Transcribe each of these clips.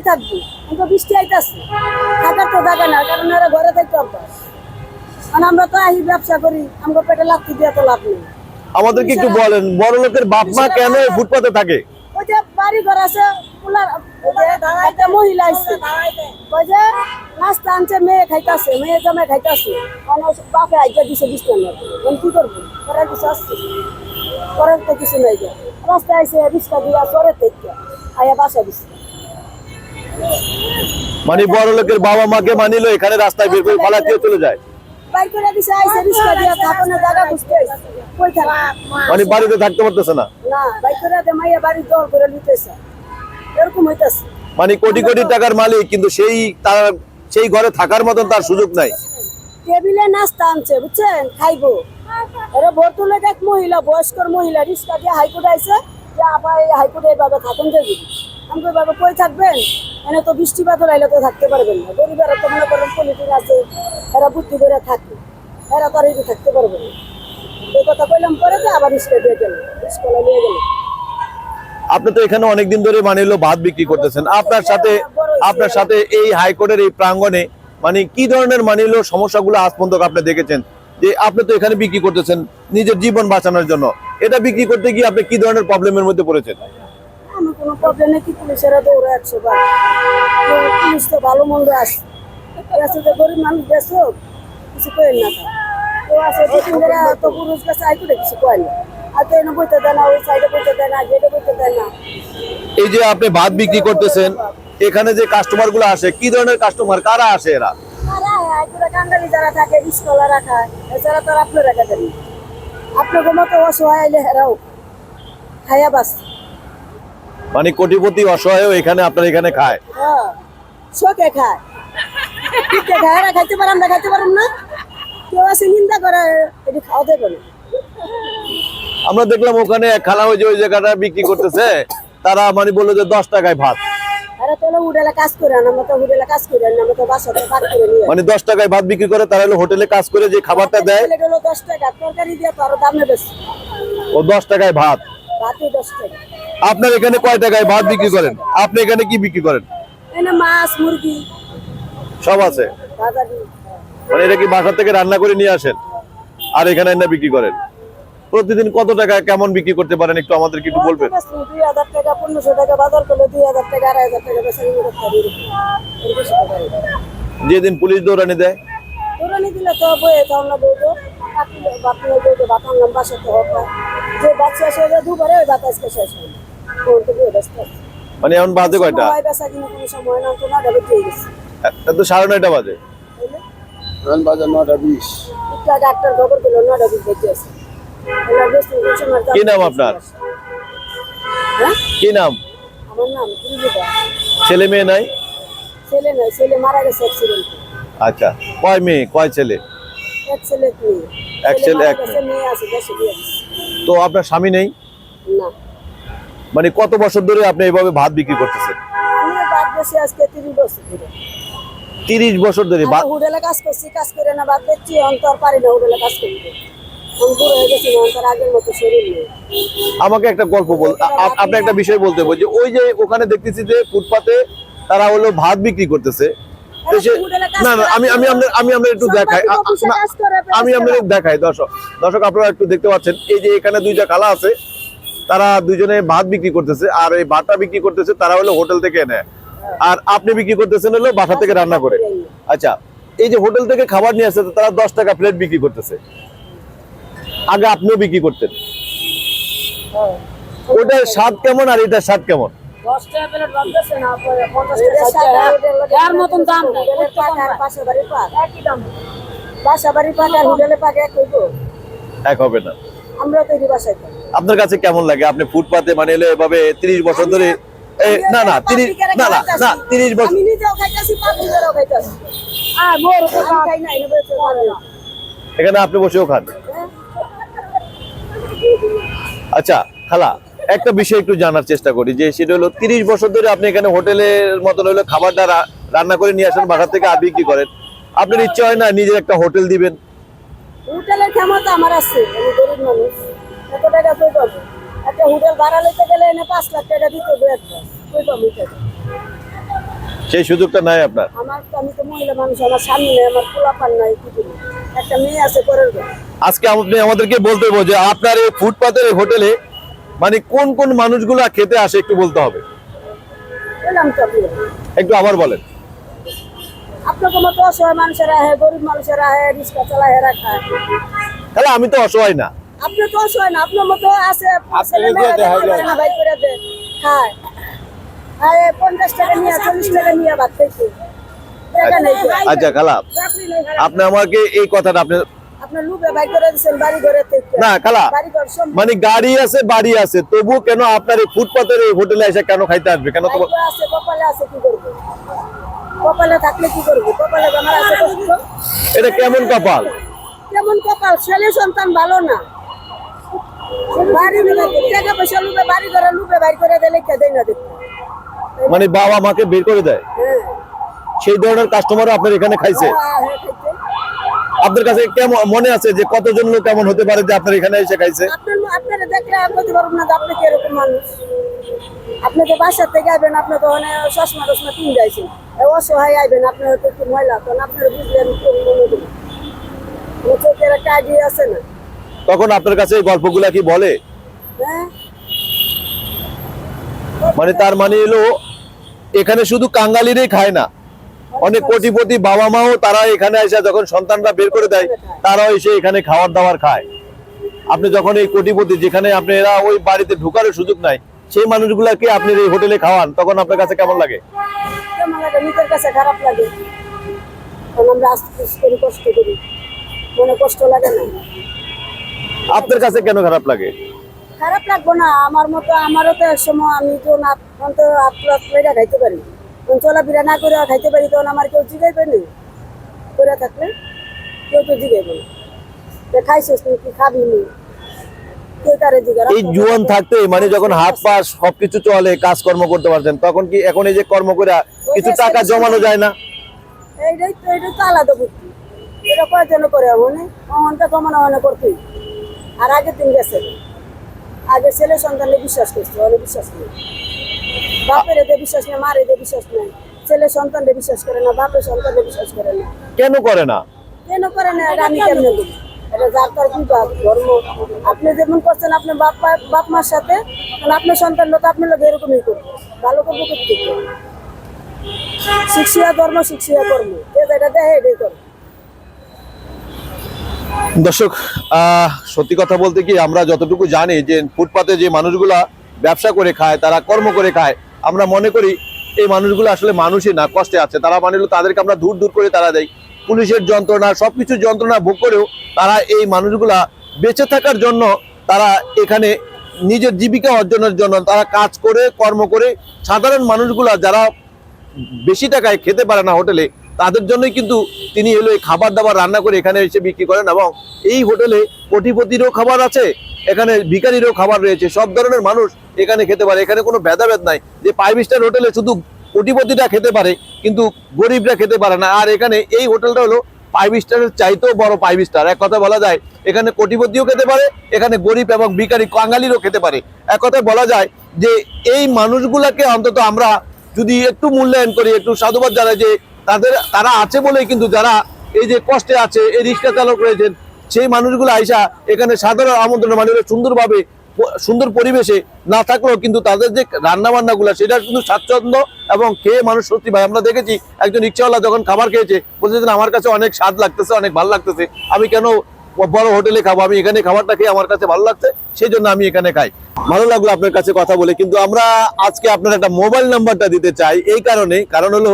কই থাকব। কিন্তু বৃষ্টি আইতাছে। থাকার তো জায়গা না কারণ এরা ঘরে থাকতে অভ্যাস মানে আমরা তো আহি ব্যবসা করি আমরা পেটে লাত্তি দিয়ে তো লাভ নেই। আমাদেরকে একটু বলেন বড় লোকের বাপ মা কেন ফুটপাতে থাকে? ওই যে বাড়ি ঘর আছে একটা মহিলা আছে। ওই যে নাস্তা আনছে মেয়ে খাইতাছে মেয়ে জমে খাইতাছে। মানে বাপে আইতে দিছে বিশ টাকা কি করব? করার কিছু আসছে। করার তো কিছু নাই যে। রাস্তায় আইসে রিক্সা দিয়া চরে থেকে আয়া বাসা দিছে। মানে বড় লোকের বাবা মাকে মানিলো এখানে রাস্তায় বের করে দিয়ে চলে যায়। মানে বাড়িতে থাকতে পারতেছে না। মানে কোটি কোটি টাকার মালিক কিন্তু সেই তার সেই ঘরে থাকার মতন তার সুযোগ নাই। টেবিলে নাস্তা আনছে বুঝছেন? খাইবো। বোতলে এক মহিলা বয়স্কর মহিলা রিক্সা দিয়ে হাইকোর্ট আইছে। যে আপা এই হাইকোর্টে এইভাবে থাকুন আমি এভাবে কই থাকবেন? এনে তো বৃষ্টি বাদল তো থাকতে পারবেন না। গরিবেরা তো মনে করেন পলিটিক আছে, এরা বুদ্ধি করে থাকে। এরা তো আর থাকতে পারবে না। এই কথা কইলাম পরে তো আবার রিক্সা দিয়ে গেল রিক্সা নিয়ে গেল। আপনি তো এখানে অনেকদিন ধরে মানে হলো ভাত বিক্রি করতেছেন। আপনার সাথে আপনার সাথে এই হাইকোর্টের এই প্রাঙ্গণে মানে কি ধরনের মানে হলো সমস্যাগুলো আজ পর্যন্ত আপনি দেখেছেন? যে আপনি তো এখানে বিক্রি করতেছেন নিজের জীবন বাঁচানোর জন্য। এটা বিক্রি করতে গিয়ে আপনি কি ধরনের প্রবলেমের মধ্যে পড়েছেন? কোনো প্রবলেম নেই কি পুলিশেরা দৌড়ে একশো বার পুলিশ তো ভালো মন্দ আসে আছে তো গরিব মানুষ বেসো কিছু করেন না তা। আছে দোকানদারা তো পুরুষ কাছে আই করে কিছু কয় না। আর তো এনে বইতে দেয় না ওই সাইডে বইতে দেয় না গেটে বইতে দেয় না। এই যে আপনি ভাত বিক্রি করতেছেন এখানে যে কাস্টমারগুলো আসে কি ধরনের কাস্টমার কারা আসে এরা? কাঙ্গালি যারা থাকে রিস্কলা রাখা এছাড়া তো আর আপনি রাখা দেন আপনার মতো অসহায় আইলে হেরাও খাইয়া বাস মানে কোটিপতি অসহায় এখানে আপনার এখানে খায়। হ্যাঁ শোকে খায়। কে খায় এরা খাইতে পারাম না খাইতে পারাম না। কেউ আছে নিন্দা করে এটি খাওয়া দেবে না আমরা দেখলাম ওখানে খালা ওই যে ওই জায়গাটা বিক্রি করতেছে তারা মানে বলল যে দশ টাকায় ভাত। মানে দশ টাকায় ভাত বিক্রি করে তারা হোটেলে কাজ করে যে খাবারটা দেয়। ও দশ টাকায় ভাত। রাতে দশ টাকা। আপনার এখানে কয় টাকায় ভাত বিক্রি করেন? আপনি এখানে কি বিক্রি করেন? মাছ মুরগি। সব আছে? মানে এটা কি বাসা থেকে রান্না করে নিয়ে আসেন? আর এখানে এনে বিক্রি করেন? প্রতিদিন কত টাকা কেমন বিক্রি করতে পারেন? একটু আমাদেরকে একটু বলবেন। দুই হাজার টাকা পনেরোশো টাকা বাজার করলে দুই হাজার টাকা আড়াই হাজার। যেদিন পুলিশ দৌড়ানি দেয়? দৌড়ানি দিলে তো বইয়ে তো আমরা বলব। বলব না। যে বাচ্চা শেষ হয়ে দুবারে ওই বাতাস শেষ হয় মানে এখন বাজে কয়টা? তো সাড়ে নয়টা বাজে? এখন নটা বিশ। ডাক্তার খবর দিল বেঁচে আছে দাম কি নাম আপনার? কি নাম? আমার নাম ছেলে মেয়ে নাই? ছেলে নয় ছেলে মারা গেছে আচ্ছা কয় মেয়ে কয় ছেলে? এক ছেলে এক মেয়ে। ছেলে এক। তো আপনার স্বামী নেই? না। মানে কত বছর ধরে আপনি এইভাবে ভাত বিক্রি করতেছেন? তিরিশ বছর ধরে। হোটেলে কাজ করছি কাজ করে না অন্তর পারি না হোটেলে কাজ আমাকে একটা গল্প বল আপনি একটা বিষয় বলতে বলছি ওই যে ওখানে দেখতেছি যে ফুটপাতে তারা হলো ভাত বিক্রি করতেছে। না না আমি আমি আমি আপনার একটু দেখাই। আমি আপনাদের দেখাই দর্শক দর্শক আপনারা একটু দেখতে পাচ্ছেন এই যে এখানে দুইটা কালা আছে তারা দুজনে ভাত বিক্রি করতেছে আর এই ভাতটা বিক্রি করতেছে তারা হলো হোটেল থেকে এনে। আর আপনি বিক্রি করতেছেন হলো বাসা থেকে রান্না করে। আচ্ছা এই যে হোটেল থেকে খাবার নিয়ে আসছে তারা দশ টাকা প্লেট বিক্রি করতেছে। আগে আপনিও বিক্রি করতেন। ওটার স্বাদ কেমন আর এটার স্বাদ কেমন? এক হবে না। আমরা তৈরি বাসায় আপনার কাছে কেমন লাগে? আপনি ফুটপাতে মানে এলে এভাবে তিরিশ বছর ধরে এ, না না তিরিশ না না না তিরিশ বছর আমি নিজেও খাইতেছি পাবলিকেরও খাইতেছি। আর মোর আমি খাই না এনে বেঁচে না। এখানে আপনি বসেও খান। আচ্ছা খালা একটা বিষয় একটু জানার চেষ্টা করি যে সেটা হলো তিরিশ বছর ধরে আপনি এখানে হোটেলের মতন হলো খাবারটা রা- রান্না করে নিয়ে আসেন বাসা থেকে আর বিক্রি করেন। আপনার ইচ্ছে হয় না নিজের একটা হোটেল দিবেন? হোটেলের ক্ষমতা আমার আছে আমি গরিব মানুষ। এত টাকা কই পাবো? একটা হোটেল ভাড়া লইতে গেলে এনে পাঁচ লাখ টাকা দিতে হবে একবার কই পাবো টাকা সেই সুযোগটা নাই আপনার? আমার তো আমি তো মহিলা মানুষ আমার স্বামী নেই আমার পোলাপান নাই কি করব? একটা মেয়ে আছে ঘরে। আজকে আপনি আমাদেরকে বলতে হবে যে আপনার এই ফুটপাতের হোটেলে মানে কোন কোন মানুষগুলা খেতে আসে একটু বলতে হবে। একটু আবার বলেন। আপনাকে মতো অসহায় মানুষেরা আহে গরিব মানুষেরা আহে রিক্সা চালায় হেরা খায়। তাহলে আমি তো অসহায় না। আপনি তো অসহায় না আপনার মতো আছে ভাই করে দে খায়। পঞ্চাশ টাকা নিয়ে চল্লিশ টাকা নিয়ে ভাত খাইছে। আচ্ছা খালা। আপনি আমাকে এই কথাটা আপনি আপনার না খালা মানে গাড়ি আছে বাড়ি আছে তবু কেন আপনার এই ফুটপাতের এই হোটেলে এসে কেন খাইতে আসবে? কেন তো আছে কপালে আছে কি করব? কপালে থাকলে কি করব? কপালে আমার আছে কষ্ট। এটা কেমন কপাল? কেমন কপাল? ছেলে সন্তান ভালো না। বাড়ি টাকা পয়সা লুবে বাড়ি ঘরে লুবে বাড়ি করে দিলে কে দেয় না দেখতে? মানে বাবা মাকে বের করে দেয়? হ্যাঁ। সেই ধরনের কাস্টমারও আপনার এখানে খাইছে? হ্যাঁ, খাইছে। আপনার কাছে কেমন মনে আছে যে কতজন লোক কেমন হতে পারে যে আপনার এখানে এসে খাইছে? আপনার আপনারা দেখলে বলতে পারব না আপনি কি এরকম মানুষ। আপনি তো বাসার থেকে আইবেন আপনি তো ওখানে চশমা টশমা কিনে যাইছেন অসহায় আইবেন আপনার তো একটু ময়লা তখন আপনারা বুঝলেন চোখের একটা আইডিয়া আছে না। তখন আপনার কাছে এই গল্পগুলা কি বলে? হ্যাঁ? মানে তার মানে এলো এখানে শুধু কাঙ্গালিরই খায় না। অনেক কোটিপতি বাবা মাও তারা এখানে এসে যখন সন্তানরা বের করে দেয় তারাও এসে এখানে খাওয়ার দাওয়ার খায়। আপনি যখন এই কোটিপতি যেখানে আপনি এরা ওই বাড়িতে ঢুকারও সুযোগ নাই সেই মানুষগুলাকে আপনি এই হোটেলে খাওয়ান তখন আপনার কাছে কেমন লাগে? নিজের কাছে খারাপ লাগে। আমরা আস্তে করি কষ্ট করি। মনে কষ্ট লাগে না। আপনার কাছে কেন খারাপ লাগে? খারাপ লাগবো না। আমার মতো আমারও তো এক সময় আমি তো না তো আত্মা আত্মাইরা খাইতে পারি। তখন চলাফেরা না করে খাইতে পারি তখন আমার কেউ জিগাইবে না? করে থাকলে কেউ তো জিগাইবে না। খাইছিস তুই কি খাবি নি? এই জুয়ান থাকতে মানে যখন হাত পা সবকিছু চলে কাজকর্ম করতে পারছেন তখন কি এখন এই যে কর্ম করে কিছু টাকা জমানো যায় না? এইটাই তো এইটাই তো আলাদা বুদ্ধি। এটা কয়জন করে অহনটা কমানো করতেই। আর দিন গেছে। আগে ছেলে সন্তানে বিশ্বাস করছে বিশ্বাস নেই বাপের এতে বিশ্বাস নেই মার এতে বিশ্বাস নেই। ছেলে বিশ্বাস করে না বাপের বিশ্বাস করে না। কেন করে না? কেন করে না? এটা আমি কেমনে বলি এটা যার তার বিভাগ ধর্ম। আপনি যেমন করছেন আপনার বাপ বাপ মার সাথে, তাহলে আপনার সন্তান তো আপনার লোক এরকমই করবে। ভালো করব করতে শিক্ষিয়া ধর্ম, শিক্ষিয়া কর্ম যে যেটা দেয় এটাই করবে দর্শক সত্যি কথা বলতে কি, আমরা যতটুকু জানি যে ফুটপাতে যে মানুষগুলা ব্যবসা করে খায়, তারা কর্ম করে খায়, আমরা মনে করি এই মানুষগুলো আসলে মানুষই না, কষ্টে আছে। তারা মানে তাদেরকে আমরা দূর দূর করে তারা দেয়। পুলিশের যন্ত্রণা সবকিছু যন্ত্রণা ভোগ করেও তারা এই মানুষগুলা বেঁচে থাকার জন্য তারা এখানে নিজের জীবিকা অর্জনের জন্য তারা কাজ করে, কর্ম করে সাধারণ মানুষগুলা যারা বেশি টাকায় খেতে পারে না হোটেলে, তাদের জন্যই কিন্তু তিনি হলো এই খাবার দাবার রান্না করে এখানে এসে বিক্রি করেন এবং এই হোটেলে কোটিপতিরও খাবার আছে, এখানে ভিকারিরও খাবার রয়েছে, সব ধরনের মানুষ এখানে খেতে পারে, এখানে কোনো ভেদাভেদ নাই যে ফাইভ স্টার হোটেলে শুধু কোটিপতিটা খেতে পারে, কিন্তু গরিবরা খেতে পারে না। আর এখানে এই হোটেলটা হলো ফাইভ স্টারের চাইতেও বড় ফাইভ স্টার এক কথা বলা যায়, এখানে কোটিপতিও খেতে পারে, এখানে গরিব এবং ভিকারি কাঙ্গালিরও খেতে পারে। এক কথায় বলা যায় যে, এই মানুষগুলাকে অন্তত আমরা যদি একটু মূল্যায়ন করি, একটু সাধুবাদ জানাই যে, তাদের, তারা আছে বলেই কিন্তু যারা এই যে কষ্টে আছে, এই রিক্সা চালক রয়েছেন, সেই মানুষগুলো আইসা এখানে সাধারণ আমন্ত্রণ মানে সুন্দরভাবে সুন্দর পরিবেশে না থাকলেও কিন্তু তাদের যে রান্না বান্না গুলা সেটা কিন্তু স্বাচ্ছন্দ্য এবং খেয়ে মানুষ সত্যি ভাই আমরা দেখেছি একজন রিক্সাওয়ালা যখন খাবার খেয়েছে বলতেছেন আমার কাছে অনেক স্বাদ লাগতেছে, অনেক ভালো লাগতেছে। আমি কেন বড় হোটেলে খাব? আমি এখানে খাবারটা খেয়ে আমার কাছে ভালো লাগছে সেই জন্য আমি এখানে খাই। ভালো লাগল আপনার কাছে কথা বলে, কিন্তু আমরা আজকে আপনার একটা মোবাইল নাম্বারটা দিতে চাই এই কারণে। কারণ হলো,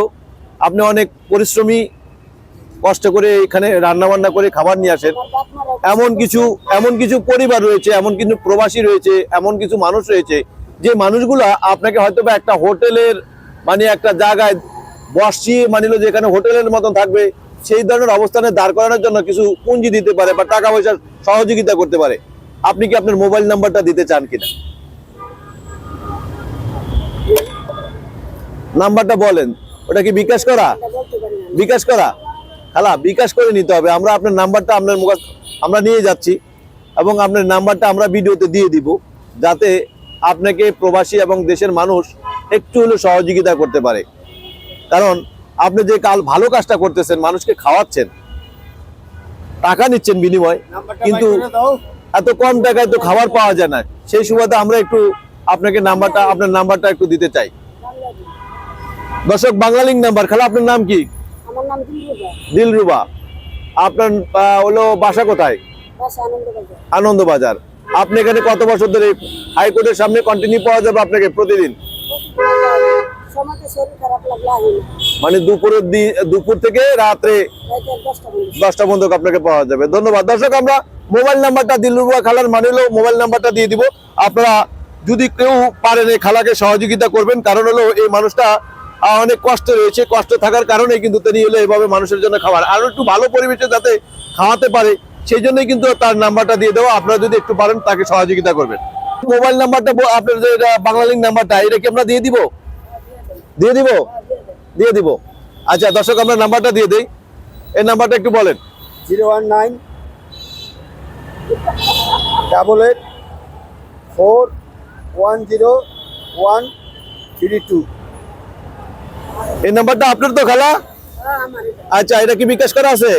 আপনি অনেক পরিশ্রমী কষ্ট করে এখানে রান্না বান্না করে খাবার নিয়ে আসেন। এমন কিছু এমন কিছু পরিবার রয়েছে, এমন কিছু প্রবাসী রয়েছে, এমন কিছু মানুষ রয়েছে, যে মানুষগুলা আপনাকে হয়তো বা একটা হোটেলের মানে একটা জায়গায় বসিয়ে মানিল যে এখানে হোটেলের মতন থাকবে, সেই ধরনের অবস্থানে দাঁড় করানোর জন্য কিছু পুঁজি দিতে পারে বা টাকা পয়সার সহযোগিতা করতে পারে। আপনি কি আপনার মোবাইল নাম্বারটা দিতে চান কিনা? নাম্বারটা বলেন। ওটা কি বিকাশ করা? বিকাশ করা? খালা বিকাশ করে নিতে হবে। আমরা আপনার নাম্বারটা আপনার মুখ আমরা নিয়ে যাচ্ছি এবং আপনার নাম্বারটা আমরা ভিডিওতে দিয়ে দিব যাতে আপনাকে প্রবাসী এবং দেশের মানুষ একটু হলেও সহযোগিতা করতে পারে। কারণ আপনি যে কাল ভালো কাজটা করতেছেন মানুষকে খাওয়াচ্ছেন টাকা নিচ্ছেন বিনিময় কিন্তু এত কম টাকায় তো খাবার পাওয়া যায় না। সেই সুবাদে আমরা একটু আপনাকে নাম্বারটা আপনার নাম্বারটা একটু দিতে চাই। দর্শক বাংলালিং নাম্বার খালা আপনার নাম কি? আমার নাম দিলরুবা। দিলরুবা। আপনার হলো বাসা কোথায়? বাসা আনন্দ বাজার আপনি এখানে কত বছর ধরে হাইকোর্টের সামনে কন্টিনিউ পাওয়া যাবে আপনাকে প্রতিদিন? মানে দুপুরের দি- দুপুর থেকে রাত্রে দশটা পর্যন্ত আপনাকে পাওয়া যাবে। ধন্যবাদ। দর্শক আমরা মোবাইল নাম্বারটা দিলরুবা খালার মানে হলো মোবাইল নাম্বারটা দিয়ে দিব। আপনারা যদি কেউ পারেন এই খালাকে সহযোগিতা করবেন কারণ হলো এই মানুষটা অনেক কষ্ট রয়েছে, কষ্ট থাকার কারণে কিন্তু তিনি হলো এভাবে মানুষের জন্য খাবার। আর একটু ভালো পরিবেশে যাতে খাওয়াতে পারে, সেই জন্যই কিন্তু তার নাম্বারটা দিয়ে দেওয়া। আপনারা যদি একটু পারেন, তাকে সহযোগিতা করবেন। মোবাইল নাম্বারটা আপনার যে এটা বাংলালিং নাম্বারটা, এটা কি আমরা দিয়ে দিব? দিয়ে দিব? দিয়ে দিব। আচ্ছা দর্শক, আমরা নাম্বারটা দিয়ে দিই। এই নাম্বারটা একটু বলেন। Zero one nine double eight four one zero one three two. এই নাম্বারটা আপনার তো খালা? আচ্ছা এটা কি বিকাশ করা আছে?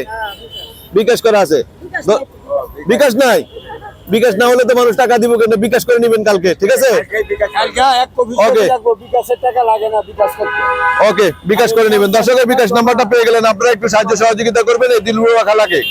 বিকাশ করা আছে। বিকাশ নাই? বিকাশ না হলে তো মানুষ টাকা দিব কেন? বিকাশ করে নেবেন কালকে ঠিক আছে? বিকাশ ওকে বিকাশ করে নেবেন। দর্শকের বিকাশ নাম্বারটা পেয়ে গেলেন। আপনারা একটু সাহায্য সহযোগিতা করবেন এই দিলবুয়া খালাকে।